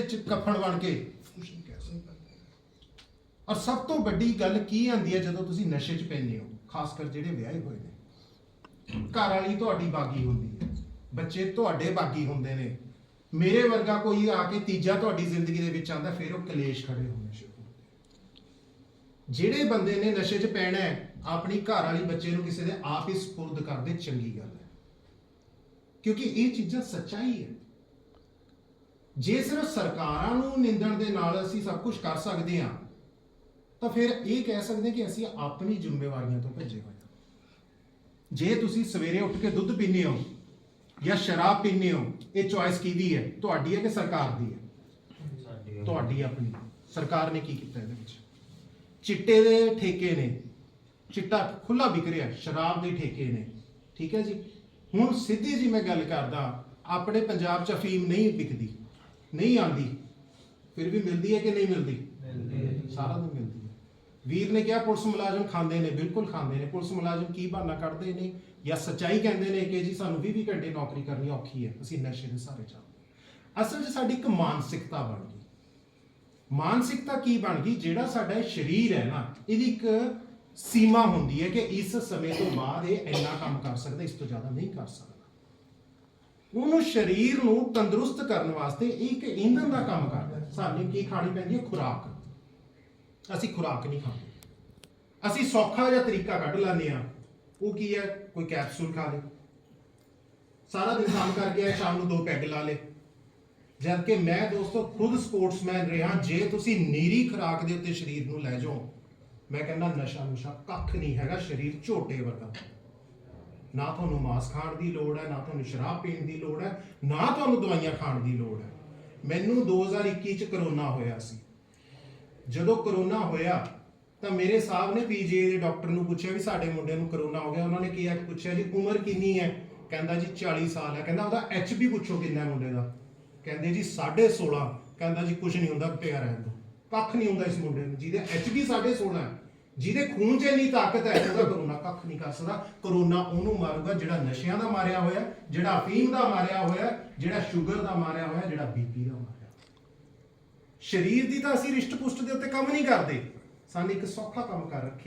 ਵਿੱਚ ਕਫਨ ਬਣ ਕੇ। ਔਰ ਸਭ ਤੋਂ ਵੱਡੀ ਗੱਲ ਕੀ ਆਂਦੀ ਹੈ ਜਦੋਂ ਤੁਸੀਂ ਨਸ਼ੇ 'ਚ ਪੈਂਦੇ ਹੋ ਖਾਸ ਕਰ ਜਿਹੜੇ ਵਿਆਹੇ ਹੋਏ ਨੇ? ਘਰ ਵਾਲੀ ਤੁਹਾਡੀ ਬਾਗੀ ਹੁੰਦੀ ਹੈ। ਬੱਚੇ ਤੁਹਾਡੇ ਬਾਗੀ ਹੁੰਦੇ ਨੇ। ਮੇਰੇ ਵਰਗਾ ਕੋਈ ਆ ਕੇ ਤੀਜਾ ਤੁਹਾਡੀ ਜ਼ਿੰਦਗੀ ਦੇ ਵਿੱਚ ਆਂਦਾ ਫਿਰ ਉਹ ਕਲੇਸ਼ ਖੜੇ ਹੋਣੇ ਸ਼ੁਰੂ ਜਿਹੜੇ ਬੰਦੇ ਨੇ ਨਸ਼ੇ 'ਚ ਪੈਣਾ ਹੈ ਆਪਣੀ ਘਰ ਵਾਲੀ ਬੱਚੇ ਨੂੰ ਕਿਸੇ ਦੇ ਆਪ ਹੀ ਸਪੁਰਦ ਕਰਦੇ ਚੰਗੀ ਗੱਲ ਹੈ। ਕਿਉਂਕਿ ਇਹ ਚੀਜ਼ਾਂ ਸੱਚਾਈ ਹੈ। ਜੇ ਸਿਰਫ ਸਰਕਾਰਾਂ ਨੂੰ ਨਿੰਦਣ ਦੇ ਨਾਲ ਅਸੀਂ ਸਭ ਕੁਝ ਕਰ ਸਕਦੇ ਹਾਂ, ਤਾਂ ਫਿਰ ਇਹ ਕਹਿ ਸਕਦੇ ਕਿ ਅਸੀਂ ਆਪਣੀ ਜ਼ਿੰਮੇਵਾਰੀਆਂ ਤੋਂ ਭੱਜੇ ਹੋਏ ਜੇ ਤੁਸੀਂ ਸਵੇਰੇ ਉੱਠ ਕੇ ਦੁੱਧ ਪੀਂਦੇ ਹੋ ਜਾਂ ਸ਼ਰਾਬ ਪੀਂਦੇ ਹੋ, ਇਹ ਚੁਆਇਸ ਕਿਹਦੀ ਹੈ? ਤੁਹਾਡੀ ਹੈ ਕਿ ਸਰਕਾਰ ਦੀ ਹੈ? ਤੁਹਾਡੀ ਆਪਣੀ। ਸਰਕਾਰ ਨੇ ਕੀ ਕੀਤਾ ਇਹਦੇ ਵਿੱਚ? ਚਿੱਟੇ ਦੇ ਠੇਕੇ ਨੇ। ਚਿੱਟਾ ਖੁੱਲਾ ਵਿਕ ਰਿਹਾ, ਸ਼ਰਾਬ ਦੇ ਠੇਕੇ ਨੇ। ਠੀਕ ਹੈ ਜੀ? ਹੁਣ ਸਿੱਧੀ ਜੀ ਮੈਂ ਗੱਲ ਕਰਦਾ, ਆਪਣੇ ਪੰਜਾਬ 'ਚ ਅਫੀਮ ਨਹੀਂ ਵਿਕਦੀ। ਨਹੀਂ ਆਂਦੀ। ਫਿਰ ਵੀ ਮਿਲਦੀ ਹੈ ਕਿ ਨਹੀਂ ਮਿਲਦੀ? ਸਾਰਾ ਦਿਨ ਮਿਲਦੀ ਹੈ। ਵੀਰ ਨੇ ਕਿਹਾ ਪੁਲਿਸ ਮੁਲਾਜ਼ਮ ਖਾਂਦੇ ਨੇ ਬਿਲਕੁਲ ਖਾਂਦੇ ਨੇ। ਪੁਲਿਸ ਮੁਲਾਜ਼ਮ ਕੀ ਬਹਾਨਾ ਕੱਢਦੇ ਨੇ ਜਾਂ ਸੱਚਾਈ ਕਹਿੰਦੇ ਨੇ ਕਿ ਜੀ ਸਾਨੂੰ 20 20 ਘੰਟੇ ਨੌਕਰੀ ਕਰਨੀ ਔਖੀ ਹੈ ਅਸੀਂ ਨਸ਼ੇ ਦੇ ਸਾਰੇ ਚੱਲਦੇ ਅਸਲ 'ਚ ਸਾਡੀ ਇੱਕ ਮਾਨਸਿਕਤਾ ਬਣ ਗਈ। ਮਾਨਸਿਕਤਾ ਕੀ ਬਣ ਗਈ? ਜਿਹੜਾ ਸਾਡਾ ਇਹ ਸਰੀਰ ਹੈ ਨਾ ਇਹਦੀ ਇੱਕ ਸੀਮਾ ਹੁੰਦੀ ਹੈ ਕਿ ਇਸ ਸਮੇਂ ਤੋਂ ਬਾਅਦ ਇਹ ਇੰਨਾ ਕੰਮ ਕਰ ਸਕਦਾ ਇਸ ਤੋਂ ਜ਼ਿਆਦਾ ਨਹੀਂ ਕਰ ਸਕਦਾ। ਉਹਨੂੰ ਸਰੀਰ ਨੂੰ ਤੰਦਰੁਸਤ ਕਰਨ ਵਾਸਤੇ ਇੱਕ ਇੰਧਨ ਦਾ ਕੰਮ ਕਰਦਾ ਸਾਨੂੰ ਕੀ ਖਾਣੀ ਪੈਂਦੀ ਹੈ? ਖੁਰਾਕ। ਅਸੀਂ ਖੁਰਾਕ ਨਹੀਂ ਖਾਂਦੇ। ਅਸੀਂ ਸੌਖਾ ਜਿਹਾ ਤਰੀਕਾ ਕੱਢ ਲੈਂਦੇ ਆ ਉਹ ਕੀ ਹੈ? ਕੋਈ ਕੈਪਸੂਲ ਖਾ ਲੇ। ਸਾਰਾ ਦਿਨ ਕੰਮ ਕਰਕੇ ਆਏ ਸ਼ਾਮ ਨੂੰ ਦੋ ਪੈਗ ਲਾ ਲੇ। ਜਦ ਕਿ ਮੈਂ ਦੋਸਤੋ ਖੁਦ ਸਪੋਰਟਸਮੈਨ ਰਿਹਾ, ਜੇ ਤੁਸੀਂ ਨੀਰੀ ਖੁਰਾਕ ਦੇ ਉੱਤੇ ਸਰੀਰ ਨੂੰ ਲੈ ਜਾਓ, ਮੈਂ ਕਹਿੰਦਾ ਨਸ਼ਾ ਨੁਸ਼ਾ ਕੱਖ ਨਹੀਂ ਹੈਗਾ, ਸਰੀਰ ਝੋਟੇ ਵਰਗਾ। ਨਾ ਤੁਹਾਨੂੰ ਮਾਸ ਖਾਣ ਦੀ ਲੋੜ ਹੈ, ਨਾ ਤੁਹਾਨੂੰ ਸ਼ਰਾਬ ਪੀਣ ਦੀ ਲੋੜ ਹੈ, ਨਾ ਤੁਹਾਨੂੰ ਦਵਾਈਆਂ ਖਾਣ ਦੀ ਲੋੜ ਹੈ। ਮੈਨੂੰ 2021 ਚ ਕਰੋਨਾ ਹੋਇਆ ਸੀ। ਜਦੋਂ ਕਰੋਨਾ ਹੋਇਆ, ਤਾਂ ਮੇਰੇ ਸਾਹਿਬ ਨੇ ਪੀਜੀਆਈ ਦੇ ਡਾਕਟਰ ਨੂੰ ਪੁੱਛਿਆ ਵੀ ਸਾਡੇ ਮੁੰਡੇ ਨੂੰ ਕਰੋਨਾ ਹੋ ਗਿਆ। ਉਹਨਾਂ ਨੇ ਕੀ ਪੁੱਛਿਆ ਜੀ, ਉਮਰ ਕਿੰਨੀ ਹੈ? ਕਹਿੰਦਾ ਜੀ 40 ਸਾਲ ਹੈ। ਕਹਿੰਦਾ ਉਹਦਾ ਐਚਬੀ ਪੁੱਛੋ ਕਿੰਨਾ ਮੁੰਡੇ ਦਾ। ਕਹਿੰਦੇ ਜੀ 16.5 ਕਹਿੰਦਾ ਜੀ ਕੁਝ ਨਹੀਂ ਹੁੰਦਾ, ਪਿਆ ਰਹਿਣ ਦੋ ਕੱਖ ਨਹੀਂ ਹੁੰਦਾ ਇਸ ਮੁੰਡੇ ਨੂੰ। ਜਿਹਦੇ ਐਚਬੀ 16.5 ਹੈ ਜਿਹਦੇ ਖੂਨ 'ਚ ਇੰਨੀ ਤਾਕਤ ਹੈ, ਉਹਦਾ ਕਰੋਨਾ ਕੱਖ ਨਹੀਂ ਕਰ ਸਕਦਾ। ਕਰੋਨਾ ਉਹਨੂੰ ਮਾਰੂਗਾ ਜਿਹੜਾ ਨਸ਼ਿਆਂ ਦਾ ਮਾਰਿਆ ਹੋਇਆ, ਜਿਹੜਾ ਅਫੀਮ ਦਾ ਮਾਰਿਆ ਹੋਇਆ, ਜਿਹੜਾ ਸ਼ੂਗਰ ਦਾ ਮਾਰਿਆ ਹੋਇਆ, ਜਿਹੜਾ ਬੀਪੀ ਦਾ ਮਾਰਿਆ ਸਰੀਰ ਦੀ ਤਾਂ ਅਸੀਂ ਰਿਸ਼ਟ ਪੁਸ਼ਟ ਦੇ ਉੱਤੇ ਕੰਮ ਨਹੀਂ ਕਰਦੇ। ਸਾਨੂੰ ਇੱਕ ਸੌਖਾ ਕੰਮ ਕਰ ਰੱਖਿਆ